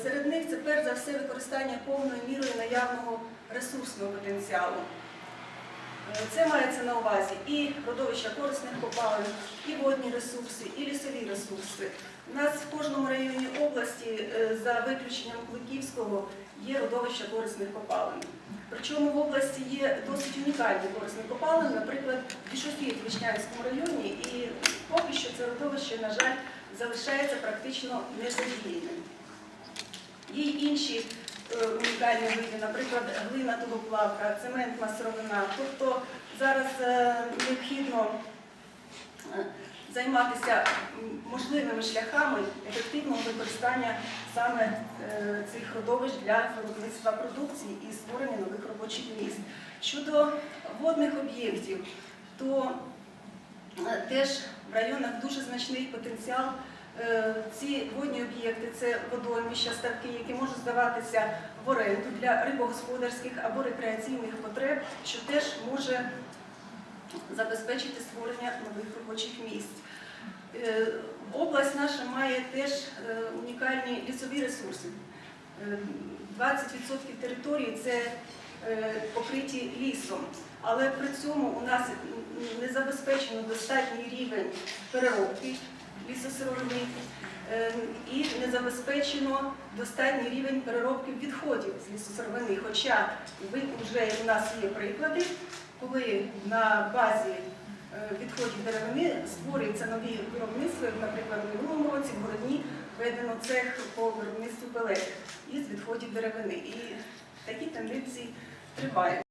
Серед них це перш за все використання повною мірою наявного ресурсного потенціалу. Е, Це мається на увазі і родовища корисних копалин, і водні ресурси, і лісові ресурси. У нас в кожному районі області, е, за виключенням Кликівського, є родовища корисних копалин. Причому в області є досить унікальні корисні копалини, наприклад, Бішофіт в Вишнянському районі, і поки що це родовище, на жаль, залишається практично незадіяним. Є й інші е, унікальні види, наприклад, глина тугоплавка, цементна сировина. Тобто зараз е, необхідно е, займатися можливими шляхами ефективного використання саме цих родовищ для виробництва продукції і створення нових робочих місць. Щодо водних об'єктів, то теж в районах дуже значний потенціал. Е, Ці водні об'єкти це водоймища, ставки, які можуть здаватися в оренду для рибогосподарських або рекреаційних потреб, що теж може забезпечити створення нових робочих місць. Е, Область наша має теж е, унікальні лісові ресурси. Е, 20% території це покриті лісом, але при цьому у нас не забезпечено достатній рівень переробки лісосировини е, і не забезпечено достатній рівень переробки відходів з лісосировини. Хоча ви вже у нас є приклади, коли на базі е, відходів деревини створюються нові виробництва, наприклад, в минулому році в Городні введено цех по виробництву пелет із відходів деревини. І такі тенденції тривають.